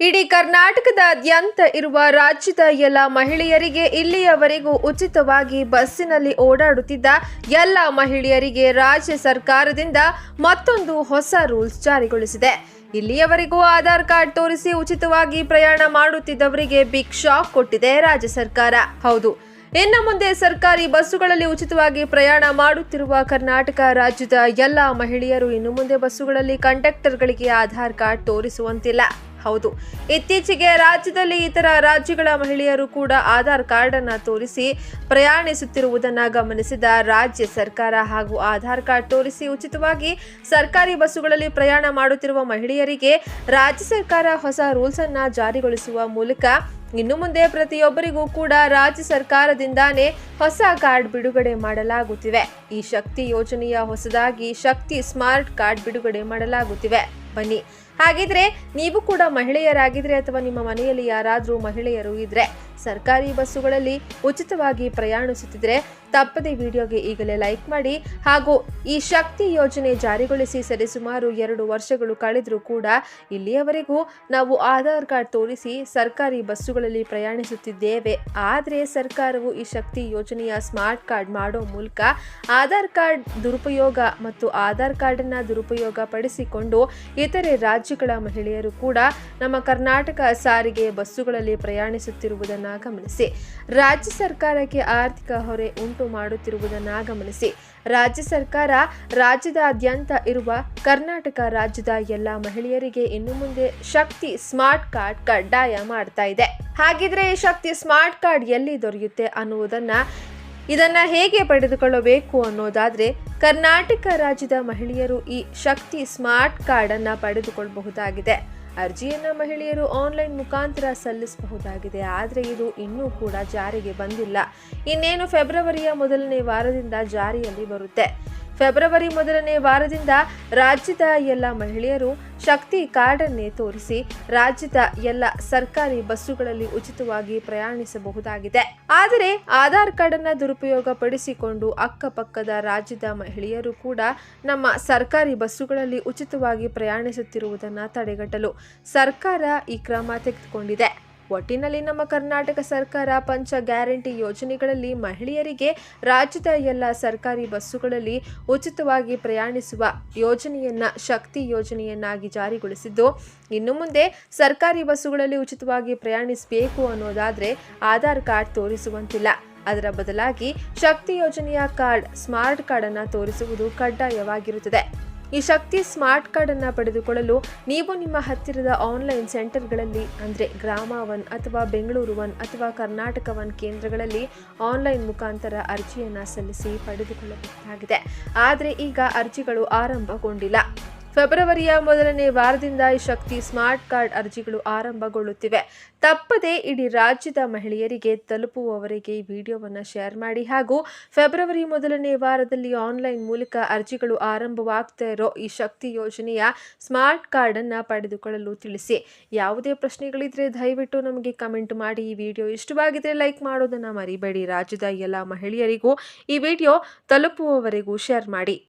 ಇಡೀ ಕರ್ನಾಟಕದಾದ್ಯಂತ ಇರುವ ರಾಜ್ಯದ ಎಲ್ಲ ಮಹಿಳೆಯರಿಗೆ ಇಲ್ಲಿಯವರೆಗೂ ಉಚಿತವಾಗಿ ಬಸ್ಸಿನಲ್ಲಿ ಓಡಾಡುತ್ತಿದ್ದ ಎಲ್ಲ ಮಹಿಳೆಯರಿಗೆ ರಾಜ್ಯ ಸರ್ಕಾರದಿಂದ ಮತ್ತೊಂದು ಹೊಸ ರೂಲ್ಸ್ ಜಾರಿಗೊಳಿಸಿದೆ. ಇಲ್ಲಿಯವರೆಗೂ ಆಧಾರ್ ಕಾರ್ಡ್ ತೋರಿಸಿ ಉಚಿತವಾಗಿ ಪ್ರಯಾಣ ಮಾಡುತ್ತಿದ್ದವರಿಗೆ ಬಿಗ್ ಶಾಕ್ ಕೊಟ್ಟಿದೆ ರಾಜ್ಯ ಸರ್ಕಾರ. ಹೌದು, ಇನ್ನು ಮುಂದೆ ಸರ್ಕಾರಿ ಬಸ್ಸುಗಳಲ್ಲಿ ಉಚಿತವಾಗಿ ಪ್ರಯಾಣ ಮಾಡುತ್ತಿರುವ ಕರ್ನಾಟಕ ರಾಜ್ಯದ ಎಲ್ಲ ಮಹಿಳೆಯರು ಇನ್ನು ಮುಂದೆ ಬಸ್ಸುಗಳಲ್ಲಿ ಕಂಡಕ್ಟರ್ಗಳಿಗೆ ಆಧಾರ್ ಕಾರ್ಡ್ ತೋರಿಸುವಂತಿಲ್ಲ. ಹೌದು. ಇತ್ತೀಚೆಗೆ ರಾಜ್ಯದಲ್ಲಿ ಇತರ ರಾಜ್ಯಗಳ ಮಹಿಳೆಯರು ಕೂಡ ಆಧಾರ್ ಕಾರ್ಡ್ ಅನ್ನ ತೋರಿಸಿ ಪ್ರಯಾಣಿಸುತ್ತಿರುವುದನ್ನ ಗಮನಿಸಿದ ರಾಜ್ಯ ಸರ್ಕಾರ ಹಾಗೂ ಆಧಾರ್ ಕಾರ್ಡ್ ತೋರಿಸಿ ಉಚಿತವಾಗಿ ಸರ್ಕಾರಿ ಬಸ್ಸುಗಳಲ್ಲಿ ಪ್ರಯಾಣ ಮಾಡುತ್ತಿರುವ ಮಹಿಳೆಯರಿಗೆ ರಾಜ್ಯ ಸರ್ಕಾರ ಹೊಸ ರೂಲ್ಸ್ ಅನ್ನ ಜಾರಿಗೊಳಿಸುವ ಮೂಲಕ ಇನ್ನು ಮುಂದೆ ಪ್ರತಿಯೊಬ್ಬರಿಗೂ ಕೂಡ ರಾಜ್ಯ ಸರ್ಕಾರದಿಂದಾನೇ ಹೊಸ ಕಾರ್ಡ್ ಬಿಡುಗಡೆ ಮಾಡಲಾಗುತ್ತಿವೆ. ಈ ಶಕ್ತಿ ಯೋಜನೆಯ ಹೊಸದಾಗಿ ಶಕ್ತಿ ಸ್ಮಾರ್ಟ್ ಕಾರ್ಡ್ ಬಿಡುಗಡೆ ಮಾಡಲಾಗುತ್ತಿವೆ. ಬನ್ನಿ ಹಾಗಿದ್ರೆ ನೀವು ಕೂಡ ಮಹಿಳೆಯರಾಗಿದ್ರೆ ಅಥವಾ ನಿಮ್ಮ ಮನೆಯಲ್ಲಿ ಯಾರಾದರೂ ಮಹಿಳೆಯರು ಇದ್ರೆ ಸರ್ಕಾರಿ ಬಸ್ಸುಗಳಲ್ಲಿ ಉಚಿತವಾಗಿ ಪ್ರಯಾಣಿಸುತ್ತಿದ್ರೆ ತಪ್ಪದೆ ವಿಡಿಯೋಗೆ ಈಗಲೇ ಲೈಕ್ ಮಾಡಿ ಹಾಗೂ ಈ ಶಕ್ತಿ ಯೋಜನೆ ಜಾರಿಗೊಳಿಸಿ ಸರಿಸುಮಾರು ಎರಡು ವರ್ಷಗಳು ಕಳೆದರೂ ಕೂಡ ಇಲ್ಲಿಯವರೆಗೂ ನಾವು ಆಧಾರ್ ಕಾರ್ಡ್ ತೋರಿಸಿ ಸರ್ಕಾರಿ ಬಸ್ಸುಗಳಲ್ಲಿ ಪ್ರಯಾಣಿಸುತ್ತಿದ್ದೇವೆ. ಆದರೆ ಸರ್ಕಾರವು ಈ ಶಕ್ತಿ ಯೋಜನೆಯ ಸ್ಮಾರ್ಟ್ ಕಾರ್ಡ್ ಮಾಡೋ ಮೂಲಕ ಆಧಾರ್ ಕಾರ್ಡ್ ದುರುಪಯೋಗ ಮತ್ತು ಆಧಾರ್ ಕಾರ್ಡನ್ನು ದುರುಪಯೋಗ ಪಡಿಸಿಕೊಂಡು ಇತರೆ ರಾಜ್ಯಗಳ ಮಹಿಳೆಯರು ಕೂಡ ನಮ್ಮ ಕರ್ನಾಟಕ ಸಾರಿಗೆ ಬಸ್ಸುಗಳಲ್ಲಿ ಪ್ರಯಾಣಿಸುತ್ತಿರುವುದನ್ನು ಗಮನಿಸಿ. ರಾಜ್ಯ ಸರ್ಕಾರಕ್ಕೆ ಆರ್ಥಿಕ ಹೊರೆ ಉಂಟು ಮಾಡುತ್ತಿರುವುದನ್ನು ಗಮನಿಸಿ. ರಾಜ್ಯ ಸರ್ಕಾರ ರಾಜ್ಯದಾದ್ಯಂತ ಇರುವ ಕರ್ನಾಟಕ ರಾಜ್ಯದ ಎಲ್ಲ ಮಹಿಳೆಯರಿಗೆ ಇನ್ನು ಮುಂದೆ ಶಕ್ತಿ ಸ್ಮಾರ್ಟ್ ಕಾರ್ಡ್ ಕಡ್ಡಾಯ ಮಾಡ್ತಾ ಇದೆ. ಹಾಗಿದ್ರೆ ಈ ಶಕ್ತಿ ಸ್ಮಾರ್ಟ್ ಕಾರ್ಡ್ ಎಲ್ಲಿ ದೊರೆಯುತ್ತೆ ಅನ್ನುವುದನ್ನ ಇದನ್ನ ಹೇಗೆ ಪಡೆದುಕೊಳ್ಳಬೇಕು ಅನ್ನೋದಾದ್ರೆ ಕರ್ನಾಟಕ ರಾಜ್ಯದ ಮಹಿಳೆಯರು ಈ ಶಕ್ತಿ ಸ್ಮಾರ್ಟ್ ಕಾರ್ಡ್ ಅನ್ನ ಪಡೆದುಕೊಳ್ಳಬಹುದಾಗಿದೆ. ಅರ್ಜಿಯನ್ನು ಮಹಿಳೆಯರು ಆನ್ಲೈನ್ ಮುಖಾಂತರ ಸಲ್ಲಿಸಬಹುದಾಗಿದೆ. ಆದರೆ ಇದು ಇನ್ನೂ ಕೂಡ ಜಾರಿಗೆ ಬಂದಿಲ್ಲ. ಇನ್ನೇನು ಫೆಬ್ರವರಿಯ ಮೊದಲನೇ ವಾರದಿಂದ ಜಾರಿಯಲ್ಲಿ ಬರುತ್ತೆ. ಫೆಬ್ರವರಿ ಮೊದಲನೇ ವಾರದಿಂದ ರಾಜ್ಯದ ಎಲ್ಲ ಮಹಿಳೆಯರು ಶಕ್ತಿ ಕಾರ್ಡನ್ನೇ ತೋರಿಸಿ ರಾಜ್ಯದ ಎಲ್ಲ ಸರ್ಕಾರಿ ಬಸ್ಸುಗಳಲ್ಲಿ ಉಚಿತವಾಗಿ ಪ್ರಯಾಣಿಸಬಹುದಾಗಿದೆ. ಆದರೆ ಆಧಾರ್ ಕಾರ್ಡನ್ನು ದುರುಪಯೋಗ ಪಡಿಸಿಕೊಂಡು ಅಕ್ಕಪಕ್ಕದ ರಾಜ್ಯದ ಮಹಿಳೆಯರು ಕೂಡ ನಮ್ಮ ಸರ್ಕಾರಿ ಬಸ್ಸುಗಳಲ್ಲಿ ಉಚಿತವಾಗಿ ಪ್ರಯಾಣಿಸುತ್ತಿರುವುದನ್ನು ತಡೆಗಟ್ಟಲು ಸರ್ಕಾರ ಈ ಕ್ರಮ ತೆಗೆದುಕೊಂಡಿದೆ. ಒಟ್ಟಿನಲ್ಲಿ ನಮ್ಮ ಕರ್ನಾಟಕ ಸರ್ಕಾರ ಪಂಚ ಗ್ಯಾರಂಟಿ ಯೋಜನೆಗಳಲ್ಲಿ ಮಹಿಳೆಯರಿಗೆ ರಾಜ್ಯದ ಎಲ್ಲ ಸರ್ಕಾರಿ ಬಸ್ಸುಗಳಲ್ಲಿ ಉಚಿತವಾಗಿ ಪ್ರಯಾಣಿಸುವ ಯೋಜನೆಯನ್ನ, ಶಕ್ತಿ ಯೋಜನೆಯನ್ನಾಗಿ ಜಾರಿಗೊಳಿಸಿದ್ದು, ಇನ್ನು ಮುಂದೆ ಸರ್ಕಾರಿ ಬಸ್ಸುಗಳಲ್ಲಿ ಉಚಿತವಾಗಿ ಪ್ರಯಾಣಿಸಬೇಕು ಅನ್ನೋದಾದರೆ ಆಧಾರ್ ಕಾರ್ಡ್ ತೋರಿಸುವಂತಿಲ್ಲ. ಅದರ ಬದಲಾಗಿ ಶಕ್ತಿ ಯೋಜನೆಯ ಕಾರ್ಡ್, ಸ್ಮಾರ್ಟ್ ಕಾರ್ಡನ್ನು ತೋರಿಸುವುದು ಕಡ್ಡಾಯವಾಗಿರುತ್ತದೆ. ಈ ಶಕ್ತಿ ಸ್ಮಾರ್ಟ್ ಕಾರ್ಡನ್ನು ಪಡೆದುಕೊಳ್ಳಲು ನೀವು ನಿಮ್ಮ ಹತ್ತಿರದ ಆನ್ಲೈನ್ ಸೆಂಟರ್ಗಳಲ್ಲಿ, ಅಂದರೆ ಗ್ರಾಮ ಒನ್ ಅಥವಾ ಬೆಂಗಳೂರು ಒನ್ ಅಥವಾ ಕರ್ನಾಟಕ ಒನ್ ಕೇಂದ್ರಗಳಲ್ಲಿ ಆನ್ಲೈನ್ ಮುಖಾಂತರ ಅರ್ಜಿಯನ್ನು ಸಲ್ಲಿಸಿ ಪಡೆದುಕೊಳ್ಳಬಹುದಾಗಿದೆ ಆದರೆ ಈಗ ಅರ್ಜಿಗಳು ಆರಂಭಗೊಂಡಿಲ್ಲ. ಫೆಬ್ರವರಿಯ ಮೊದಲನೇ ವಾರದಿಂದ ಈ ಶಕ್ತಿ ಸ್ಮಾರ್ಟ್ ಕಾರ್ಡ್ ಅರ್ಜಿಗಳು ಆರಂಭಗೊಳ್ಳುತ್ತಿವೆ. ತಪ್ಪದೆ ಇಡೀ ರಾಜ್ಯದ ಮಹಿಳೆಯರಿಗೆ ತಲುಪುವವರೆಗೆ ಈ ವಿಡಿಯೋವನ್ನು ಶೇರ್ ಮಾಡಿ ಹಾಗೂ ಫೆಬ್ರವರಿ ಮೊದಲನೇ ವಾರದಲ್ಲಿ ಆನ್ಲೈನ್ ಮೂಲಕ ಅರ್ಜಿಗಳು ಆರಂಭವಾಗ್ತಾ ಇರೋ ಈ ಶಕ್ತಿ ಯೋಜನೆಯ ಸ್ಮಾರ್ಟ್ ಕಾರ್ಡನ್ನು ಪಡೆದುಕೊಳ್ಳಲು ತಿಳಿಸಿ. ಯಾವುದೇ ಪ್ರಶ್ನೆಗಳಿದ್ರೆ ದಯವಿಟ್ಟು ನಮಗೆ ಕಮೆಂಟ್ ಮಾಡಿ. ಈ ವಿಡಿಯೋ ಇಷ್ಟವಾಗಿದ್ರೆ ಲೈಕ್ ಮಾಡೋದನ್ನು ಮರಿಬೇಡಿ. ರಾಜ್ಯದ ಎಲ್ಲ ಮಹಿಳೆಯರಿಗೂ ಈ ವಿಡಿಯೋ ತಲುಪುವವರೆಗೂ ಶೇರ್ ಮಾಡಿ.